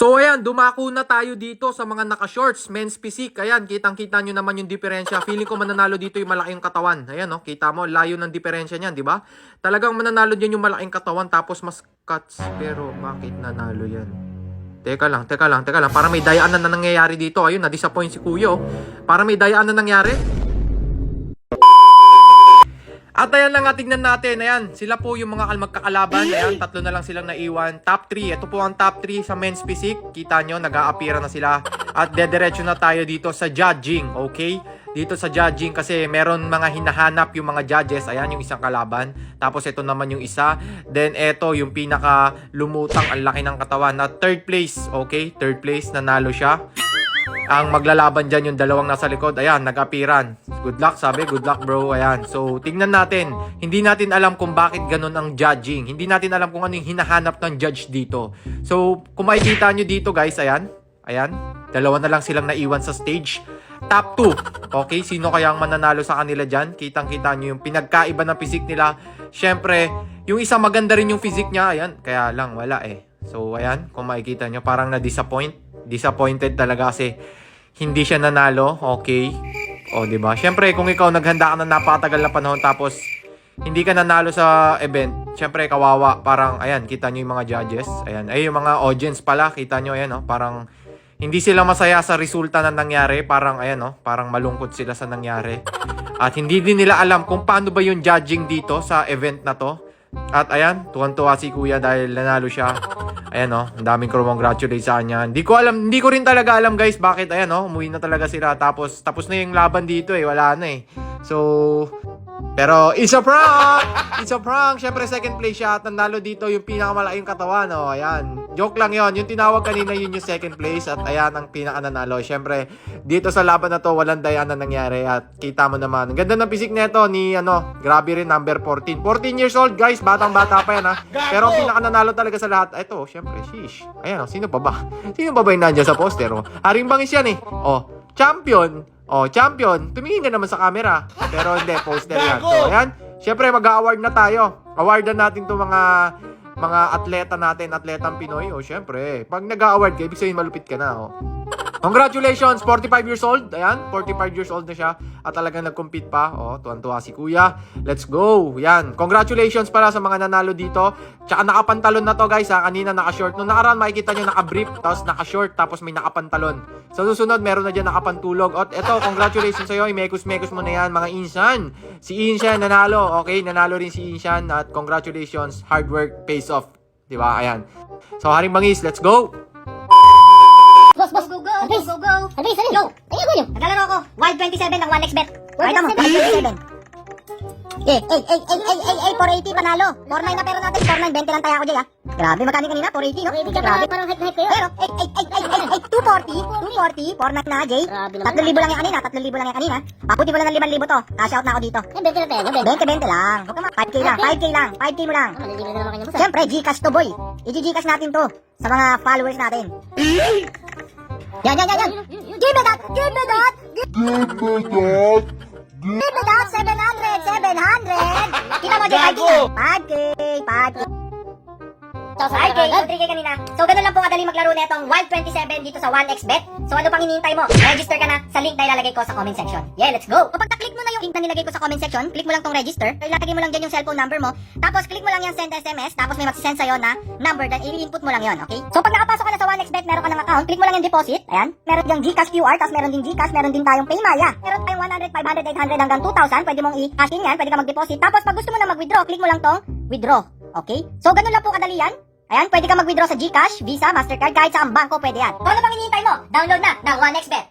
So ayan, dumako na tayo dito sa mga naka-shorts, men's physique. Ayan, kitang-kita nyo naman yung diferensya. Feeling ko mananalo dito yung malaking katawan. Ayan, no? kita mo, layo ng diferensya niyan, di ba? Talagang mananalo dyan yung malaking katawan tapos mas cuts. Pero bakit nanalo yan? Teka lang, teka lang, teka lang. Para may dayaan na nangyayari dito. Ayun, na-disappoint si Kuya. oh. Para may dayaan na nangyari. At ayan lang nga, tignan natin. Ayan, sila po yung mga kal- magkakalaban. Ayan, tatlo na lang silang naiwan. Top 3. Ito po ang top 3 sa men's physique. Kita nyo, nag-aapira na sila. At dediretso na tayo dito sa judging. Okay? Dito sa judging kasi meron mga hinahanap yung mga judges. Ayan, yung isang kalaban. Tapos ito naman yung isa. Then ito, yung pinaka lumutang. Ang laki ng katawan. Na third place. Okay? Third place. Nanalo siya. Ang maglalaban dyan yung dalawang nasa likod. Ayan, nag-apiran. Good luck, sabi. Good luck, bro. Ayan. So, tingnan natin. Hindi natin alam kung bakit ganun ang judging. Hindi natin alam kung ano yung hinahanap ng judge dito. So, kung makikita nyo dito, guys, ayan. Ayan. Dalawa na lang silang naiwan sa stage. Top 2. Okay, sino kaya ang mananalo sa kanila dyan? Kitang-kita nyo yung pinagkaiba ng physique nila. Siyempre, yung isa maganda rin yung physique niya. Ayan, kaya lang, wala eh. So, ayan, kung makikita nyo, parang na-disappoint. Disappointed talaga kasi hindi siya nanalo. Okay. O, di ba? Siyempre, kung ikaw naghanda ka na napakatagal na panahon tapos hindi ka nanalo sa event, siyempre kawawa. Parang, ayan, kita nyo yung mga judges. Ayan, ay yung mga audience pala, kita nyo, ayan, oh, parang hindi sila masaya sa resulta na nangyari. Parang, ayan, oh, parang malungkot sila sa nangyari. At hindi din nila alam kung paano ba yung judging dito sa event na to. At ayan, tuwan-tuwa si kuya dahil nanalo siya. Ayan oh, ang daming congratulate sa kanya. Hindi ko alam, hindi ko rin talaga alam guys bakit ayan oh, umuwi na talaga sila tapos tapos na yung laban dito eh, wala na eh. So pero it's a prank! It's a prank! Siyempre second place siya at nanalo dito yung pinakamalaking katawan. Oh, ayan. Joke lang yon Yung tinawag kanina yun yung second place at ayan ang pinaka nanalo. Siyempre dito sa laban na to walang daya na nangyari at kita mo naman. Ang ganda ng pisik nito ni ano, grabe rin number 14. 14 years old guys, batang bata pa yan ha. Pero ang pinaka nanalo talaga sa lahat, ito, siyempre, sheesh. Ayan oh, sino pa ba? Sino pa ba yung nandiyan sa poster? Oh? Haring bangis yan eh. Oh, champion. Oh, champion. Tumingin ka naman sa camera. Pero hindi, poster yan. So, ayan. Siyempre, mag-award na tayo. Awardan natin to mga mga atleta natin, atletang Pinoy. Oh, siyempre. Pag nag-award ka, ibig sabihin malupit ka na. Oh. Congratulations! 45 years old. Ayan, 45 years old na siya. At talagang nag-compete pa. Oh, tuwan-tuwa si kuya. Let's go! Yan. Congratulations pala sa mga nanalo dito. Tsaka nakapantalon na to guys ha. Kanina naka-short. Nung nakaraan makikita nyo naka-brief. Tapos naka-short. Tapos may nakapantalon. Sa susunod, meron na dyan nakapantulog. At eto, congratulations sa'yo. Imekus-mekus mo na yan mga Insan. Si Inshan nanalo. Okay, nanalo rin si Inshan. At congratulations. Hard work pays off. Diba? Ayan. So, Haring Bangis, let's go! Go. Adris, alin? Go. Ayun, ayun. Naglalaro ako. Wild 27 ng 1xbet. Pakita mo, Wild 27. Eh, eh, eh, eh, eh, eh, eh, 480 panalo. 49 na pero natin. 49, 20 lang tayo ako, Jay, ah. Grabe, magkano kanina? 480, no? 480 ka Grabe. parang hype-hype kayo. Pero, eh, eh, eh, eh, eh, eh, 240, 240, 49 na, Jay. Grabe naman. 3,000 lang yung kanina, 3,000 lang yung kanina. Paputi mo lang ng 5,000 to. Cash out na ako dito. Eh, bente na tayo, bente. 20-20 lang. Huwag ka ma- 5K lang, 5K lang, 5K mo lang. Ah, malilibre na naman kanya, boss. ah. Siyempre, Gcash to boy. I-Gcash natin to sa mga followers natin. Yan, yan, yan, yan. Give me that! Give me that! Give me that! Give me that! 700! 700! Kita mo, Jay, 5K lang. 5K! 5K! So, 5K, so 3K kanina. So, ganun lang po kadali maglaro na itong Wild 27 dito sa 1xbet. So, ano pang hinihintay mo? Register ka na sa link na ilalagay ko sa comment section. Yeah, let's go! Kapag na-click mo na yung link na nilagay ko sa comment section, click mo lang tong register. Ilagay mo lang dyan yung cellphone number mo. Tapos, click mo lang yung send SMS. Tapos, may magsisend sa'yo na number. Then, i-input mo lang yon okay? So, pag nakapasok ka na sa 1xbet, meron ka ng account, click mo lang yung deposit. Ayan. Meron yung Gcash QR, tapos meron din Gcash, meron din tayong Paymaya. Meron tayong 100, 500, 800 hanggang 2,000. Pwede mong i-cash in yan, pwede ka mag-deposit. Tapos, pag gusto mo na mag-withdraw, click mo lang tong withdraw. Okay? So, ganun lang po kadali yan. Ayan, pwede ka mag-withdraw sa Gcash, Visa, Mastercard, kahit sa ang bangko pwede yan. Ano bang hinihintay mo? Download na ng 1xBet.